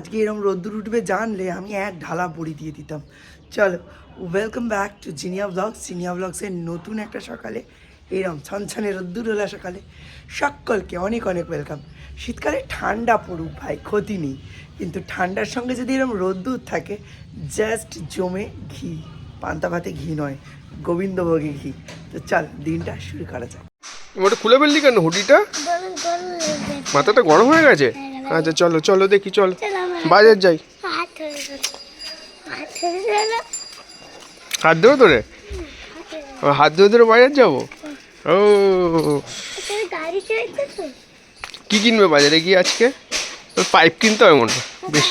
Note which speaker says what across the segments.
Speaker 1: আজকে এরম রোদ্দুর উঠবে জানলে আমি এক ঢালা বড়ি দিয়ে দিতাম। চলো welcome back to Jinia blogs Jinia ব্লগসের নতুন একটা সকালে এরম ছনছনে রোদ্দুর হলা সকালে। সকলকে অনেক অনেক ওয়েলকাম শীতকালে ঠান্ডা পড়ুক ভাই ক্ষতি নেই। কিন্তু ঠান্ডার সঙ্গে যদি এরকম রোদ্দুর থাকে জাস্ট জমে ঘি পান্তা ভাতে ঘি নয় গোবিন্দভোগে ঘি। তো চল দিনটা শুরু করা যাক।
Speaker 2: ওটা খুলে ফেললি কেন হুডিটা? মাথাটা গরম হয়ে গেছে? আচ্ছা চলো চলো দেখি চলো। বাজার যাই।
Speaker 3: হাত ধরে ধরে হাত ধরে ধরে
Speaker 2: বাজার যাব? ও। কি কিনবে বাজারে গিয়ে আজকে? তোর পাইপ কিনতে হবে মনে বেশ।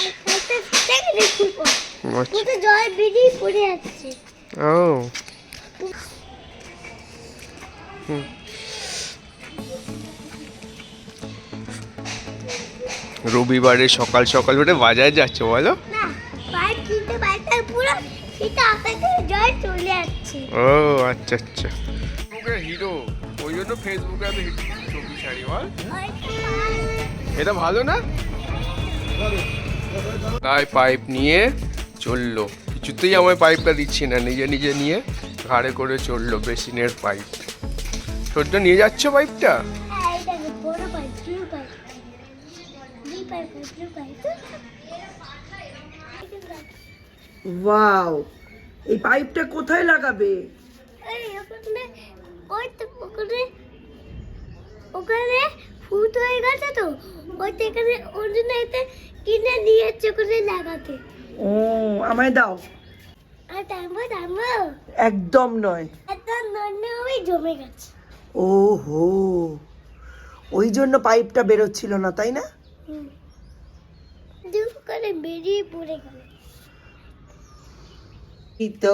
Speaker 2: ও
Speaker 3: কিন্তু
Speaker 2: রবিবারে সকাল সকাল উঠে বাজার যাচ্ছে বলো। ও আচ্ছা আচ্ছা। হিরো ওই জন্য ফেসবুকে হিট ছবি ছাড়ি বল। এটা ভালো না? তাই পাইপ নিয়ে চলল। কিছুতেই আমায় পাইপটা দিচ্ছি না নিজে নিজে নিয়ে ঘাড়ে করে চলল বেসিনের পাইপ সূর্য নিয়ে যাচ্ছ পাইপটা
Speaker 1: ওয়াও এই পাইপটা কোথায় লাগাবে?
Speaker 3: ওখানে ফুট হয়ে গেছে তো ওই তো এখানে ওর জন্য এতে কিনে নিয়ে যাচ্ছে ওখানে লাগাতে।
Speaker 1: ও আমায় দাও। একদম নয়।
Speaker 3: এত নন্য ওই জমে গেছে।
Speaker 1: ও হো ওই জন্য পাইপটা বেরোচ্ছিল না তাই না?
Speaker 3: করে বেরিয়ে পড়ে গেল।
Speaker 1: তো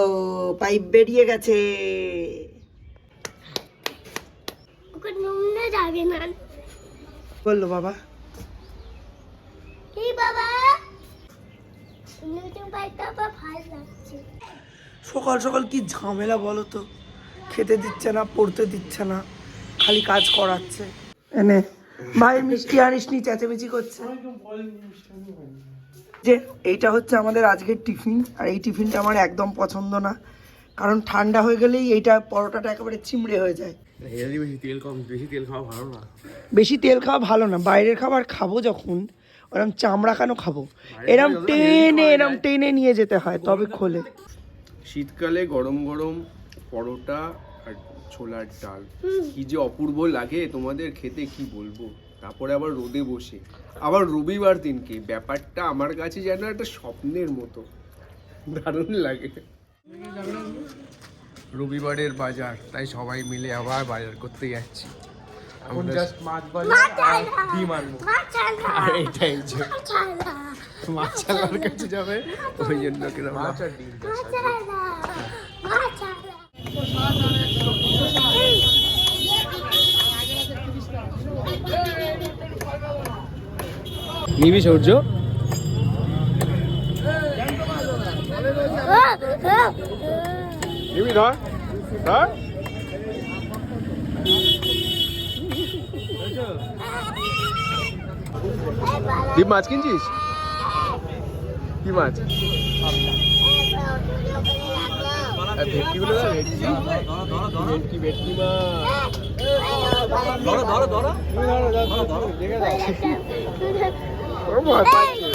Speaker 1: পাইপ বেরিয়ে গেছে।
Speaker 3: ওকে নোংরা যাবে না।
Speaker 1: বলল বাবা।
Speaker 3: এই বাবা নতুন পাইপটা আবার ভালো লাগছে।
Speaker 1: সকাল সকাল কি ঝামেলা বলো তো? খেতে দিচ্ছে না পড়তে দিচ্ছে না খালি কাজ করাচ্ছে। এনে ভাই মিষ্টি আনিস নি চেঁচামেচি করছে। যে এইটা হচ্ছে আমাদের আজকের টিফিন আর এই টিফিনটা আমার একদম পছন্দ না। কারণ ঠান্ডা হয়ে গেলেই এইটা পরোটাটা একেবারে চিমড়ে হয়ে যায়।
Speaker 4: বেশি তেল কম বেশি তেল খাওয়া ভালো না।
Speaker 1: বেশি তেল খাওয়া ভালো না। বাইরের খাবার খাব যখন ওরম চামড়া কেন খাব? এরম টেনে এরম টেনে নিয়ে যেতে হয় তবে খোলে।
Speaker 2: শীতকালে গরম গরম পরোটা আর ছোলার ডাল। কি যে অপূর্ব লাগে তোমাদের খেতে কি বলব? তারপরে আবার রোদে বসে। আবার রবিবার দিনকে ব্যাপারটা আমার কাছে যেন একটা স্বপ্নের মতো। দারুণ লাগে। রবিবারের বাজার তাই সবাই মিলে আবার বাজার করতে যাচ্ছি। আমরা
Speaker 4: মাছ
Speaker 3: ডিম আনব। মাছালা
Speaker 2: আর এটাই যে মাছালার কাছে যাবে ওই জন্য কিরম
Speaker 4: মাছ আর ডিম। নিবি সূর্য।
Speaker 2: নিবি ধর ধর। দীপ মাছ কিনছিস? কি মাছ? ভেটকিগুলো না ভেটকি। ভেটকি ভেটকি মাছ।
Speaker 4: ধরো। ধরো ধরো।
Speaker 2: ও ভয় পাচ্ছে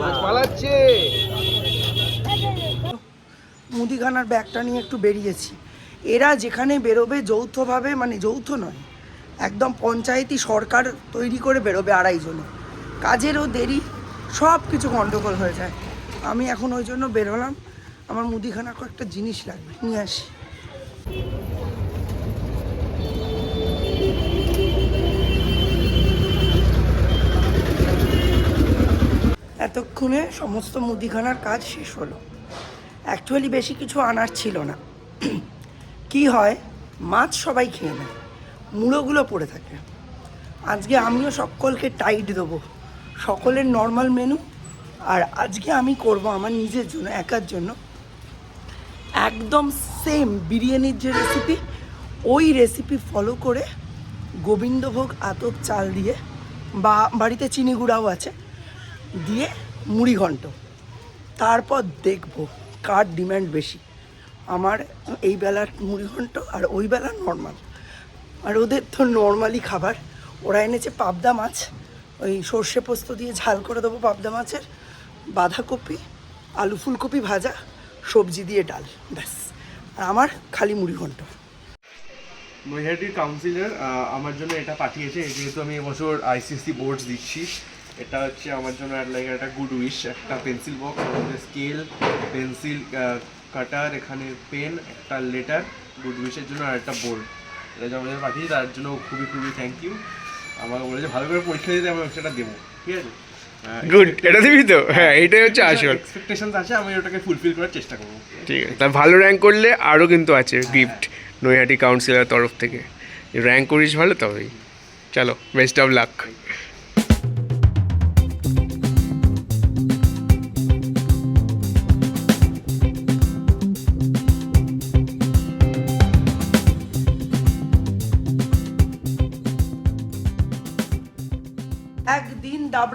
Speaker 2: মাছ পালাচ্ছে।
Speaker 1: মুদিখানার ব্যাগটা নিয়ে একটু বেরিয়েছি। এরা যেখানে বেরোবে যৌথভাবে মানে যৌথ নয় একদম পঞ্চায়েতি সরকার তৈরি করে বেরোবে আড়াই আড়াইজনে কাজেরও দেরি সব কিছু গণ্ডগোল হয়ে যায়। আমি এখন ওই জন্য বেরোলাম। আমার মুদিখানার কয়েকটা জিনিস লাগবে নিয়ে আসি। এতক্ষণে সমস্ত মুদিখানার কাজ শেষ হলো। অ্যাকচুয়ালি বেশি কিছু আনার ছিল না। কি হয়, মাছ সবাই খেয়ে নেয়, মুড়োগুলো পড়ে থাকে। আজকে আমিও সকলকে টাইট দেবো। সকলের নর্মাল মেনু আর আজকে আমি করব আমার নিজের জন্য, একার জন্য। একদম সেম বিরিয়ানির যে রেসিপি ওই রেসিপি ফলো করে গোবিন্দভোগ আতপ চাল দিয়ে বা বাড়িতে চিনি গুঁড়াও আছে দিয়ে মুড়ি ঘন্ট। তারপর দেখব কার ডিম্যান্ড বেশি। আমার এই বেলার মুড়ি ঘন্ট আর ওই বেলার নর্মাল। আর ওদের তো নর্মালি খাবার। ওরা এনেছে পাবদা মাছ, ওই সর্ষে পোস্ত দিয়ে ঝাল করে দেবো পাবদা মাছের। বাঁধাকপি, আলু ফুলকপি ভাজা, সবজি দিয়ে ডাল, ব্যাস। আর আমার খালি মুড়ি ঘন্ট।
Speaker 4: নৈহাটির কাউন্সিলর আমার জন্য এটা পাঠিয়েছে, যেহেতু আমি এবছর আইসিসি বোর্ডস দিচ্ছি। এটা হচ্ছে আমার জন্য লাইক একটা গুড উইশ একটা pencil box scale pencil cutter এখানে পেন একটা লেটার গুড উইশের জন্য আর একটা বোর্ড এটা যে আমাদের পাঠিয়েছে তার জন্য খুবই খুবই থ্যাংক ইউ আমাকে বলেছে ভালো করে পরীক্ষা দিতে আমি সেটা দেবো ঠিক আছে?
Speaker 2: গুড এটা দিবি তো? হ্যাঁ এটাই হচ্ছে আসল।
Speaker 4: এক্সপেকটেশন আছে আমি ওটাকে ফুলফিল করার চেষ্টা করব।
Speaker 2: ঠিক আছে তা ভালো র্যাঙ্ক করলে আরও কিন্তু আছে গিফট নৈহাটি কাউন্সিলের তরফ থেকে। র্যাঙ্ক করিস ভালো তবেই। চলো বেস্ট অফ লাক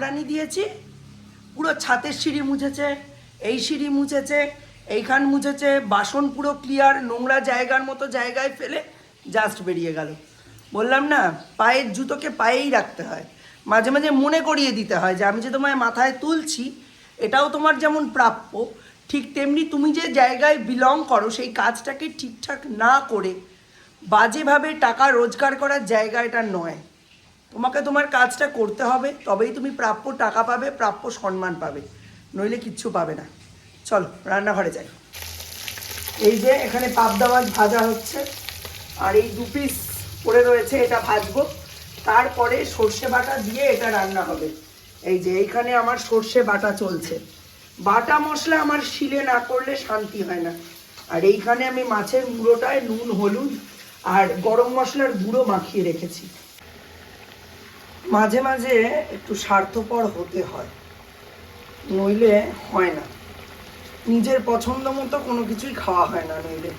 Speaker 1: একদিন দিয়েছি। পুরো ছাতের সিঁড়ি মুছেছে, এই সিঁড়ি মুছেছে, এইখান মুছেছে, বাসন পুরো ক্লিয়ার নোংরা জায়গার মতো জায়গায় ফেলে জাস্ট বেরিয়ে গেল। বললাম না, পায়ের জুতোকে পায়েই রাখতে হয়। মাঝে মাঝে মনে করিয়ে দিতে হয় যে আমি যে তোমায় মাথায় তুলছি, এটাও তোমার যেমন প্রাপ্য, ঠিক তেমনি তুমি যে জায়গায় বিলং করো, সেই কাজটাকে ঠিকঠাক না করে বাজেভাবে টাকা রোজগার করার জায়গা এটা নয়। তোমাকে তোমার কাজটা করতে হবে, তবেই তুমি প্রাপ্য টাকা পাবে, প্রাপ্য সম্মান পাবে, নইলে কিচ্ছু পাবে না। চলো, রান্নাঘরে যাই। এই যে এখানে পাবদা মাছ ভাজা হচ্ছে, আর এই দু পিস পড়ে রয়েছে এটা ভাজবো। তারপরে সর্ষে বাটা দিয়ে এটা রান্না হবে। এই যে এইখানে আমার সর্ষে বাটা চলছে। বাটা মশলা আমার শিলে না করলে শান্তি হয় না। আর এইখানে আমি মাছের মুড়োটায় নুন, হলুদ আর গরম মশলার গুঁড়ো মাখিয়ে রেখেছি। মাঝে মাঝে একটু স্বার্থপর হতে হয়, নইলে হয় না। নিজের পছন্দ মতো কোনো কিছুই খাওয়া হয় না নইলে।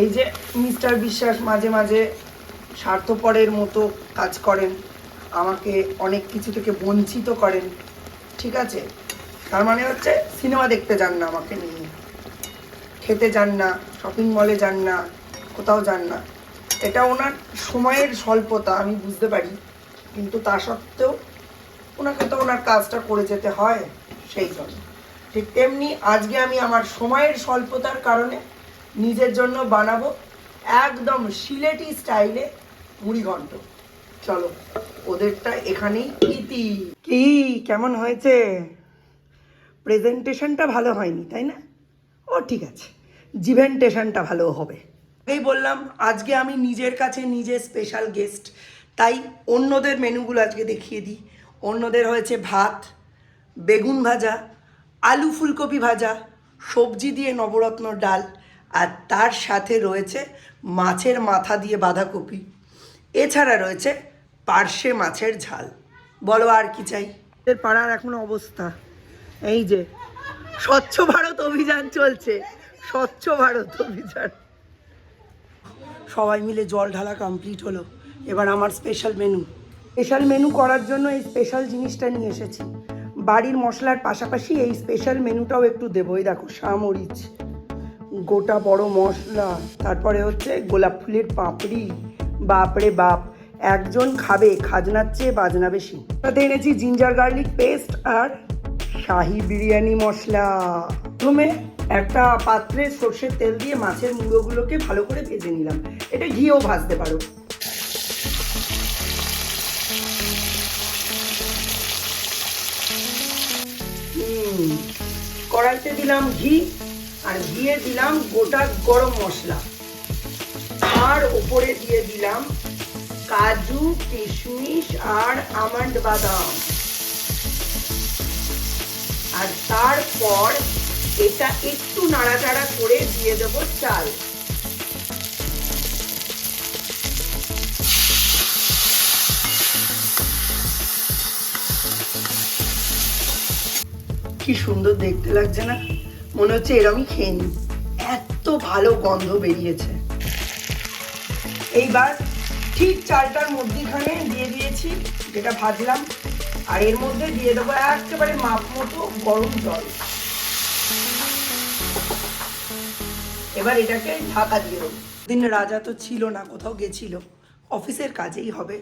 Speaker 1: এই যে মিস্টার বিশ্বাস মাঝে মাঝে স্বার্থপরের মতো কাজ করেন, আমাকে অনেক কিছু থেকে বঞ্চিত করেন, ঠিক আছে? তার মানে হচ্ছে সিনেমা দেখতে যান না আমাকে নিয়ে। খেতে যান না, শপিং মলে যান না, কোথাও যান না। এটা ওনার সময়ের স্বল্পতা, আমি বুঝতে পারি। কিন্তু তা সত্ত্বেও ওনাকে তো ওনার কাজটা করে যেতে হয় সেই জন্য। ঠিক তেমনি আজকে আমি আমার সময়ের স্বল্পতার কারণে নিজের জন্য বানাবো একদম সিলেটি স্টাইলে মুড়িঘণ্ট চলো, ওদেরটা এখানেই ইতি। কি, কেমন হয়েছে? প্রেজেন্টেশনটা ভালো হয়নি, তাই না? ও, ঠিক আছে। জিভেন্টেশনটা ভালো হবে। এই বললাম, আজকে আমি নিজের কাছে নিজে স্পেশাল গেস্ট তাই অন্যদের মেনুগুলো আজকে দেখিয়ে দিই। অন্যদের হয়েছে ভাত বেগুন ভাজা আলু ফুলকপি ভাজা সবজি দিয়ে নবরত্ন ডাল আর তার সাথে রয়েছে মাছের মাথা দিয়ে বাঁধাকপি। এছাড়া রয়েছে পার্শে মাছের ঝাল। বলো আর কি চাই? এর পাড়ার এখন অবস্থা। এই যে স্বচ্ছ ভারত অভিযান চলছে। স্বচ্ছ ভারত অভিযান। সবাই মিলে জল ঢালা কমপ্লিট হলো। এবার আমার স্পেশাল মেনু স্পেশাল মেনু করার জন্য এই স্পেশাল জিনিসটা নিয়ে এসেছি। বাড়ির মশলার পাশাপাশি এই স্পেশাল মেনুটাও একটু দেবো। এই দেখো সামরিচ গোটা বড় মশলা, তারপরে হচ্ছে গোলাপ ফুলের পাপড়ি। বাপরে বাপ, একজন খাবে খাজনার চেয়ে বাজনা বেশি। তাতে এনেছি জিঞ্জার গার্লিক পেস্ট আর শাহি বিরিয়ানি মশলা। প্রথমে একটা পাত্রে সর্ষের তেল দিয়ে মাছের মুড়োগুলোকে ভালো করে ভেজে নিলাম। এটা ঘিও ভাজতে পারো। কড়াইতে দিলাম ঘি আর ঘিয়ে দিলাম গোটা গরম মশলা। আর ওপরে দিয়ে দিলাম কাজু, কিশমিশ আর আমন্ড বাদাম। আর তারপর এটা একটু নাড়াচাড়া করে দিয়ে দেবো চাল। কি সুন্দর দেখতে লাগছে না? মনে হচ্ছে এরমই খেয়ে নি এত ভালো গন্ধ বেরিয়েছে। এইবার ঠিক চালটার মধ্যেখানে দিয়ে দিয়েছি, যেটা ভাজলাম। আর এর মধ্যে দিয়ে দেবো একেবারে মাপ মতো গরম জল। এবার এটাকে ঢাকা দিয়ে দেবো। দিন রাজা তো ছিল না, কোথাও গেছিল। অফিসের কাজেই হবে।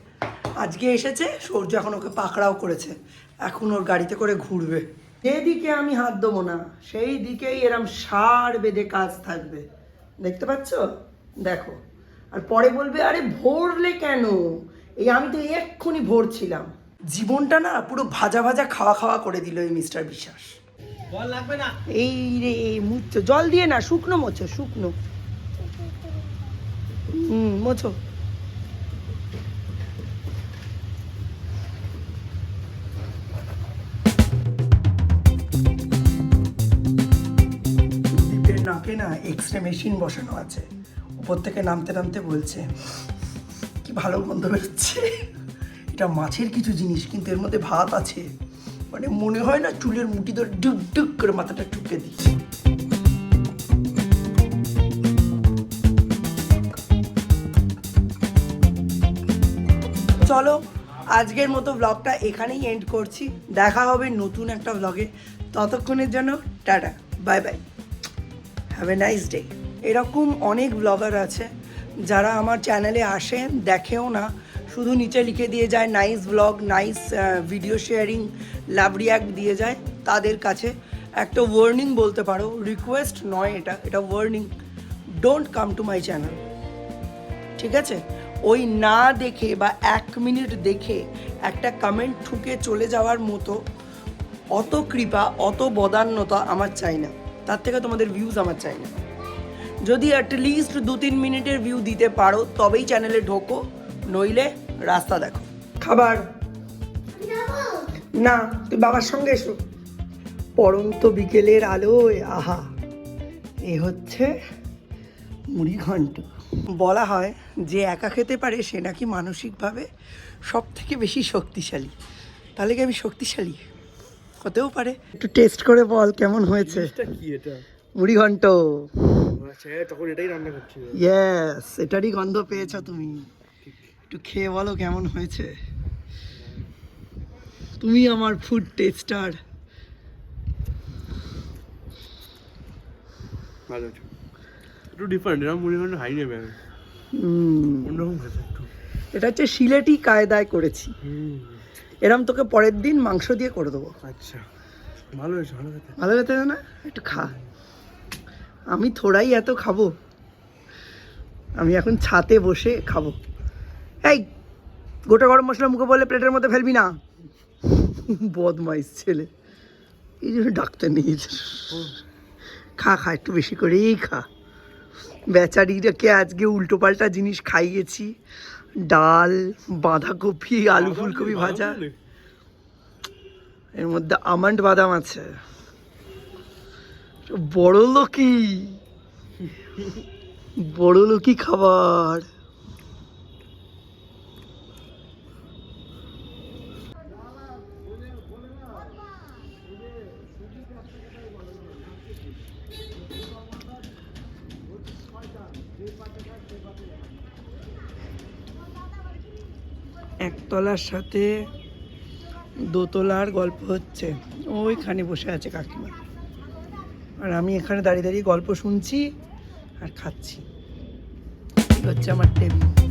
Speaker 1: আজকে এসেছে, সূর্য এখন ওকে পাকড়াও করেছে। এখন ওর গাড়িতে করে ঘুরবে। যেদিকে আমি হাত দেবো না সেই দিকেই এরম সার বেঁধে কাজ থাকবে। দেখতে পাচ্ছ? দেখো। আর পরে বলবে আরে ভরলে কেন? এই আমি তো এক্ষুনি ভরছিলাম। জীবনটা না পুরো ভাজা ভাজা খাওয়া খাওয়া করে দিল এই মিস্টার বিশ্বাস। এই রে মুচ্ছ। জল দিয়ে না শুকনো মোছো শুকনো। হুম মোছো। দীপের না এক্স রে মেশিন বসানো আছে। উপর থেকে নামতে নামতে বলছে, কি ভালো গন্ধ বেরোচ্ছে। এটা মাছের কিছু জিনিস, কিন্তু এর মধ্যে ভাত আছে। মানে মনে হয় না চুলের মুঠি ধরে ডুক ডুক করে মাথাটা ঠুকে দিচ্ছে। চলো, আজকের মতো ব্লগটা এখানেই এন্ড করছি। দেখা হবে নতুন একটা ব্লগে ততক্ষণের জন্য tata bye bye have a nice day এরকম অনেক ব্লগার আছে যারা আমার চ্যানেলে আসেন দেখেও না। শুধু নিচে লিখে দিয়ে যায় nice blog nice video sharing love react দিয়ে যায় তাদের কাছে। একটা ওয়ার্নিং বলতে পারো রিকোয়েস্ট নয় এটা এটা warning don't come to my channel ঠিক আছে? ওই না দেখে বা এক মিনিট দেখে একটা কমেন্ট ঠুকে চলে যাওয়ার মতো অত কৃপা, অত বদান্যতা আমার চাই না। তার থেকে তোমাদের ভিউজ আমার চাই না যদি অ্যাটলিস্ট দু তিন মিনিটের ভিউ দিতে পারো, তবেই চ্যানেলে ঢোকো, নইলে রাস্তা দেখো। খাবার? না, তুই বাবার সঙ্গে এসো। পরন্ত বিকেলের আলোয়, আহা, এ হচ্ছে মুড়ি ঘন্ট। বলা হয় যে একা খেতে পারে সে নাকি মানসিকভাবে সব থেকে বেশি শক্তিশালী। তাহলে কি আমি শক্তিশালী? হতেও পারে। একটু টেস্ট করে বল কেমন হয়েছে।
Speaker 4: কি এটা?
Speaker 1: মুড়ি ঘন্ট।
Speaker 4: আচ্ছা তখন এটাই রান্না করছি।
Speaker 1: ইয়েস এটারই গন্ধ পেয়েছ তুমি। একটু খেয়ে বলো কেমন হয়েছে। তুমি আমার ফুড টেস্টার
Speaker 4: ভালো একটু ডিফারেন্ট এরকম মনে হয় হাই নেবে আমি। অন্যরকম
Speaker 1: এটা হচ্ছে সিলেটি কায়দায় করেছি।
Speaker 4: হুম।
Speaker 1: এরম তোকে পরের দিন মাংস দিয়ে করে দেবো।
Speaker 4: আচ্ছা ভালো হয়েছে ভালো খেতে।
Speaker 1: ভালো খেতে না? একটু খা। আমি থোড়াই এত খাব। আমি এখন ছাতে বসে খাব। এই গোটা গরম মশলা মুখে বলে প্লেটের মধ্যে ফেলবি না। বদমাইশ ছেলে। এই জন্য ডাক্তার নিয়ে খা খা একটু বেশি করেই খা। বেচারিটাকে আজকে উল্টো পাল্টা জিনিস খাইয়েছি। ডাল বাঁধাকপি আলু ফুলকপি ভাজা। এর মধ্যে আমন্ড বাদাম আছে। বড় লোকি বড় লোকি খাবার। একতলার সাথে দোতলার গল্প হচ্ছে। ওইখানে বসে আছে কাকিমা। আর আমি এখানে দাঁড়িয়ে দাঁড়িয়ে গল্প শুনছি আর খাচ্ছি। হচ্ছে আমার টেবিল